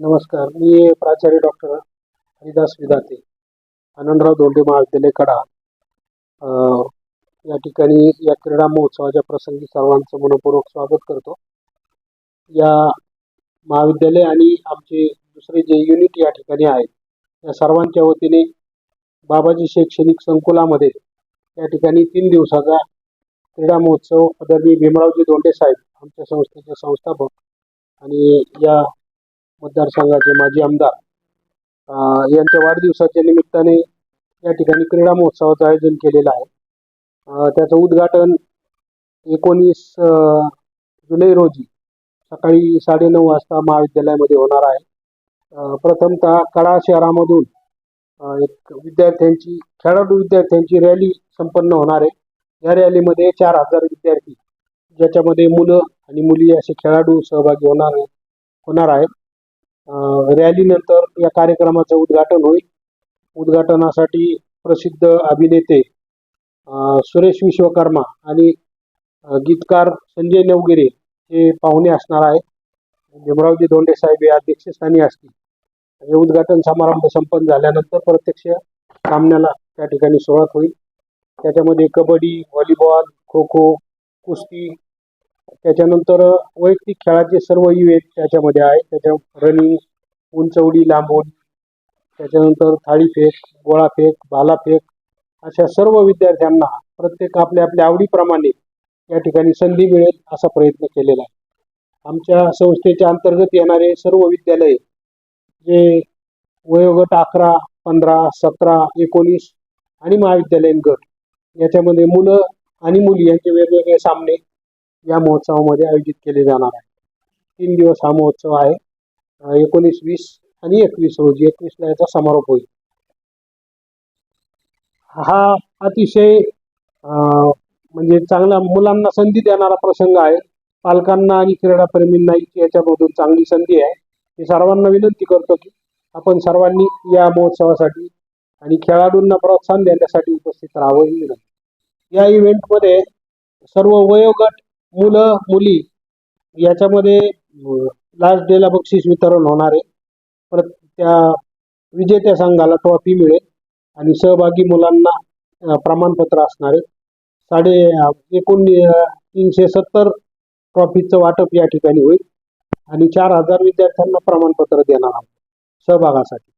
नमस्कार मी प्राचार्य डॉक्टर हरिदास विदाते आनंदराव दोंडे महाविद्यालय कडा या ठिकाणी या क्रीडा महोत्सवाच्या प्रसंगी सर्वांचं मनपूर्वक स्वागत करतो. या महाविद्यालय आणि आमचे दुसरे जे युनिट या ठिकाणी आहेत या सर्वांच्या वतीने बाबाजी शैक्षणिक संकुलामध्ये या ठिकाणी तीन दिवसाचा क्रीडा महोत्सव आदरणीय भीमरावजी दोंडे साहेब आमच्या संस्थेचे संस्थापक आणि या मतदारसंघाचे माजी आमदार यांच्या वाढदिवसाच्या निमित्ताने या ठिकाणी क्रीडा महोत्सवाचं आयोजन केलेलं आहे. त्याचं उद्घाटन एकोणीस जुलै रोजी सकाळी साडेनऊ वाजता महाविद्यालयामध्ये होणार आहे. प्रथमतः कडा शहरामधून एक विद्यार्थ्यांची खेळाडू विद्यार्थ्यांची रॅली संपन्न होणार आहे. या रॅलीमध्ये चार हजार विद्यार्थी ज्याच्यामध्ये मुलं आणि मुली असे खेळाडू सहभागी होणार होणार आहेत. रॅलीनंतर या कार्यक्रमाचं उद्घाटन होईल. उद्घाटनासाठी प्रसिद्ध अभिनेते सुरेश विश्वकर्मा आणि गीतकार संजय नवगिरे हे पाहुणे असणार आहेत. भीमरावजी धोंडे साहेब हे अध्यक्षस्थानी असतील. हे उद्घाटन समारंभ संपन्न झाल्यानंतर प्रत्यक्ष सामन्याला त्या ठिकाणी सुरुवात होईल. त्याच्यामध्ये कबड्डी व्हॉलीबॉल खो खो कुस्ती त्याच्यानंतर वैयक्तिक खेळाचे सर्व इव्हेंट त्याच्यामध्ये आहेत त्याच्या रनिंग उंचवडी लांबून त्याच्यानंतर थाळीफेक गोळाफेक भालाफेक अशा सर्व विद्यार्थ्यांना प्रत्येक आपल्या आपल्या आवडीप्रमाणे या ठिकाणी संधी मिळेल असा प्रयत्न केलेला आहे. आमच्या संस्थेच्या अंतर्गत येणारे सर्व विद्यालय जे वयोगट अकरा पंधरा सतरा एकोणीस आणि महाविद्यालयीन गट याच्यामध्ये मुलं आणि मुली यांचे वेगवेगळे सामने या महोत्सवामध्ये आयोजित केले जाणार आहे. तीन दिवस हा महोत्सव आहे. एकोणीस वीस आणि एकवीस रोजी एकवीसला याचा समारोप होईल. हा अतिशय म्हणजे चांगला मुलांना संधी देणारा प्रसंग आहे. पालकांना आणि क्रीडाप्रेमींना याच्यामधून चांगली संधी आहे. मी सर्वांना विनंती करतो की आपण सर्वांनी या महोत्सवासाठी आणि खेळाडूंना प्रोत्साहन देण्यासाठी उपस्थित राहावं ही विनंती. या इव्हेंटमध्ये सर्व वयोगट मुलं मुली याच्यामध्ये लास्ट डेला बक्षीस वितरण होणार आहे. परत त्या विजेत्या संघाला ट्रॉफी मिळेल आणि सहभागी मुलांना प्रमाणपत्र असणार आहे. साडे एकोण तीनशे सत्तर ट्रॉफीचं वाटप या ठिकाणी होईल आणि चार हजार विद्यार्थ्यांना प्रमाणपत्र देणार आहोत सहभागासाठी.